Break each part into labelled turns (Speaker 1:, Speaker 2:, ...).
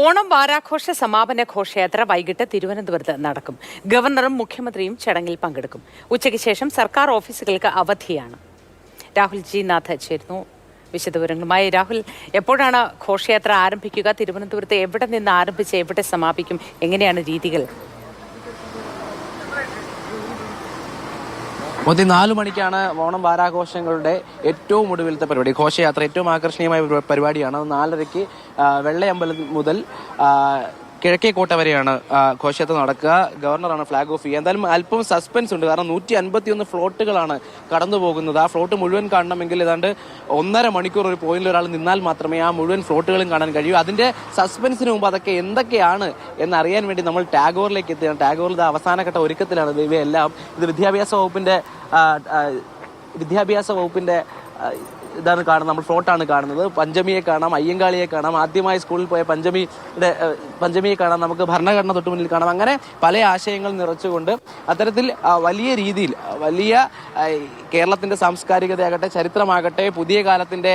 Speaker 1: ഓണം വാരാഘോഷ സമാപന ഘോഷയാത്ര വൈകിട്ട് തിരുവനന്തപുരത്ത് നടക്കും. ഗവർണറും മുഖ്യമന്ത്രിയും ചടങ്ങിൽ പങ്കെടുക്കും. ഉച്ചയ്ക്ക് ശേഷം സർക്കാർ ഓഫീസുകൾക്ക് അവധിയാണ്. രാഹുൽ ജി നാഥ് ചേരുന്നു. വിശദവിവരങ്ങളുമായി രാഹുൽ എപ്പോഴാണ് ഘോഷയാത്ര ആരംഭിക്കുക? തിരുവനന്തപുരത്ത് എവിടെ നിന്ന് ആരംഭിച്ച് എവിടെ സമാപിക്കും? എങ്ങനെയാണ് രീതികൾ?
Speaker 2: മൊത്തം നാലു മണിക്കാണ് ഓണം വാരാഘോഷങ്ങളുടെ ഏറ്റവും ഒടുവിലത്തെ പരിപാടി. ഘോഷയാത്ര ഏറ്റവും ആകർഷണീയമായ പരിപാടിയാണ്. നാലരയ്ക്ക് വെള്ളയമ്പലം മുതൽ കിഴക്കേക്കോട്ട വരെയാണ് ഘോഷയാത്ര നടക്കുക. ഗവർണറാണ് ഫ്ലാഗ് ഓഫ് ചെയ്യുക. എന്തായാലും അല്പം സസ്പെൻസ് ഉണ്ട്. കാരണം നൂറ്റി അൻപത്തിയൊന്ന് ഫ്ലോട്ടുകളാണ് കടന്നു പോകുന്നത്. ആ ഫ്ലോട്ട് മുഴുവൻ കാണണമെങ്കിൽ ഏതാണ്ട് ഒന്നര മണിക്കൂർ ഒരു പോയിന്റിൽ ഒരാൾ നിന്നാൽ മാത്രമേ ആ മുഴുവൻ ഫ്ലോട്ടുകളും കാണാൻ കഴിയൂ. അതിന്റെ സസ്പെൻസിന് മുമ്പ് അതൊക്കെ എന്തൊക്കെയാണ് എന്നറിയാൻ വേണ്ടി നമ്മൾ ടാഗോറിലേക്ക് എത്തുകയാണ്. ടാഗോറിൽ അവസാനഘട്ട ഒരുക്കത്തിലാണ് ഇവയെല്ലാം ഇത് വിദ്യാഭ്യാസ വകുപ്പിന്റെ വിദ്യാഭ്യാസ വകുപ്പിന്റെ ഇതാണ് കാണുന്നത്. നമ്മൾ ഫ്ലോട്ടാണ് കാണുന്നത്. പഞ്ചമിയെ കാണാം അയ്യങ്കാളിയെ കാണാം. ആദ്യമായി സ്കൂളിൽ പോയ പഞ്ചമിയുടെ പഞ്ചമിയെ കാണാം. നമുക്ക് ഭരണഘടന തൊട്ട് മുന്നിൽ കാണാം. അങ്ങനെ പല ആശയങ്ങൾ നിറച്ചുകൊണ്ട് അത്തരത്തിൽ വലിയ രീതിയിൽ വലിയ കേരളത്തിന്റെ സാംസ്കാരികതയാകട്ടെ ചരിത്രമാകട്ടെ പുതിയ കാലത്തിന്റെ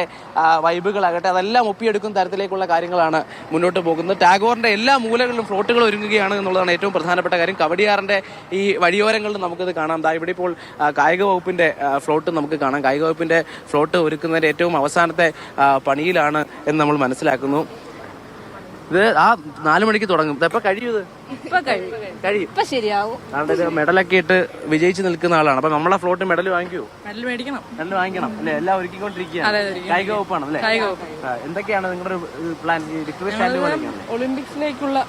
Speaker 2: വൈബുകളാകട്ടെ അതെല്ലാം ഒപ്പിയെടുക്കുന്ന തരത്തിലേക്കുള്ള കാര്യങ്ങളാണ് മുന്നോട്ട് പോകുന്നത്. ടാഗോറിന്റെ എല്ലാ മൂലകളിലും ഫ്ലോട്ടുകൾ ഒരുങ്ങുകയാണ് എന്നുള്ളതാണ് ഏറ്റവും പ്രധാനപ്പെട്ട കാര്യം. കവടിയാറിന്റെ ഈ വഴിയോരങ്ങളിൽ നമുക്കിത് കാണാം. ദാ ഇവിടെ ഇപ്പോൾ കായിക വകുപ്പിന്റെ ഫ്ലോട്ട് നമുക്ക് കാണാം. കായിക വകുപ്പിന്റെ ഫ്ലോട്ട് ഒരുക്കുന്നതിന്റെ ഏറ്റവും അവസാനത്തെ പണിയിലാണ് എന്ന് നമ്മൾ മനസ്സിലാക്കുന്നു. ഇത് ആ നാലു മണിക്ക് തുടങ്ങും. ഇതെപ്പോ
Speaker 3: കഴിയൂത് കഴിയും
Speaker 2: മെഡലൊക്കെ ഇട്ട് വിജയിച്ച് നിൽക്കുന്ന ആളാണ്. അപ്പൊ നമ്മളെ ഫ്ലോട്ട് മെഡൽ വാങ്ങിക്കൂ.
Speaker 3: മെഡൽ മേടിക്കണം.
Speaker 2: മെഡൽ വാങ്ങിക്കണം. അല്ലേ? എല്ലാം ഒരുക്കിക്കൊണ്ടിരിക്കുകയാണ്. കായിക വകുപ്പാണ് അല്ലേ?
Speaker 3: കായിക വകുപ്പ്.
Speaker 2: എന്തൊക്കെയാണ് നിങ്ങളുടെ പ്ലാൻ
Speaker 3: ഒളിമ്പിക്സിലേക്കുള്ള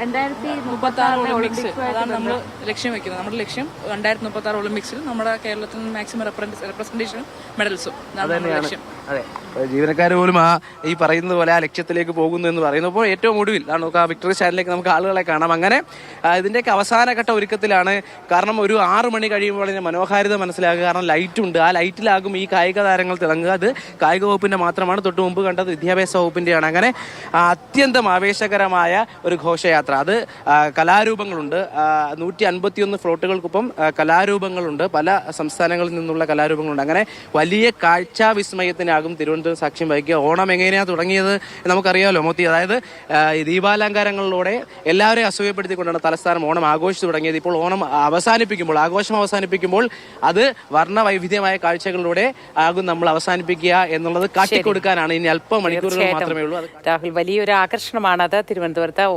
Speaker 4: രണ്ടായിരത്തി
Speaker 3: മുപ്പത്തി ആറ് ഒളിമ്പിക്സ് അതാണ് നമ്മൾ ലക്ഷ്യം വെക്കുന്നത്. നമ്മുടെ ലക്ഷ്യം രണ്ടായിരത്തി മുപ്പത്തി ആറ് ഒളിമ്പിക്സിൽ നമ്മുടെ കേരളത്തിൽ മാക്സിമം റെപ്രസെന്റേഷനും മെഡൽസും അതാണ് നമ്മുടെ ലക്ഷ്യം.
Speaker 2: അതെ. ജീവനക്കാർ പോലും ആ ഈ പറയുന്നത് പോലെ ആ ലക്ഷ്യത്തിലേക്ക് പോകുന്നു എന്ന് പറയുന്നപ്പോൾ ഏറ്റവും ഒടുവിൽ നമുക്ക് ആ വിക്ടറി ചാനലിലേക്ക് നമുക്ക് ആളുകളെ കാണാം. അങ്ങനെ ഇതിന്റെയൊക്കെ അവസാനഘട്ട ഒരുക്കത്തിലാണ് കാരണം ഒരു ആറ് മണി കഴിയുമ്പോൾ അതിന്റെ മനോഹാരിത മനസ്സിലാക്കുക കാരണം ലൈറ്റ് ഉണ്ട്. ആ ലൈറ്റിലാകും ഈ കായിക താരങ്ങൾ തിളങ്ങുക. അത് കായിക വകുപ്പിന്റെ മാത്രമാണ്. തൊട്ട് മുമ്പ് കണ്ടത് വിദ്യാഭ്യാസ വകുപ്പിന്റെയാണ് അങ്ങനെ അത്യന്തം ആവേശകരമായ ഒരു ഘോഷയാത്ര. അത് കലാരൂപങ്ങളുണ്ട്. നൂറ്റി അൻപത്തിയൊന്ന് ഫ്ലോട്ടുകൾക്കൊപ്പം കലാരൂപങ്ങളുണ്ട്. പല സംസ്ഥാനങ്ങളിൽ നിന്നുള്ള കലാരൂപങ്ങളുണ്ട്. അങ്ങനെ വലിയ കാഴ്ചാ വിസ്മയത്തിനാകും തിരുവനന്തപുരം സാക്ഷ്യം വഹിക്കുക. ഓണം എങ്ങനെയാണ് തുടങ്ങിയത് നമുക്കറിയാമല്ലോ മോത്തി. അതായത് ദീപാലങ്കാരങ്ങളിലൂടെ എല്ലാവരെയും അസൂയപ്പെടുത്തിക്കൊണ്ടാണ് തലസ്ഥാനം ഓണം ആഘോഷിച്ചു തുടങ്ങിയത്. ഇപ്പോൾ ഓണം അവസാനിപ്പിക്കുമ്പോൾ ആഘോഷം അവസാനിപ്പിക്കുമ്പോൾ അത് വർണ വൈവിധ്യമായ കാഴ്ചകളിലൂടെ ആകും നമ്മൾ അവസാനിപ്പിക്കുക എന്നുള്ളത് കാട്ടിക്കൊടുക്കാനാണ്. ഇനി അല്പം മണിക്കൂറുകൾ മാത്രമേ ഉള്ളൂ.
Speaker 1: രാഹുൽ വലിയൊരു ആകർഷണമാണ് അത് തിരുവനന്തപുരത്ത്.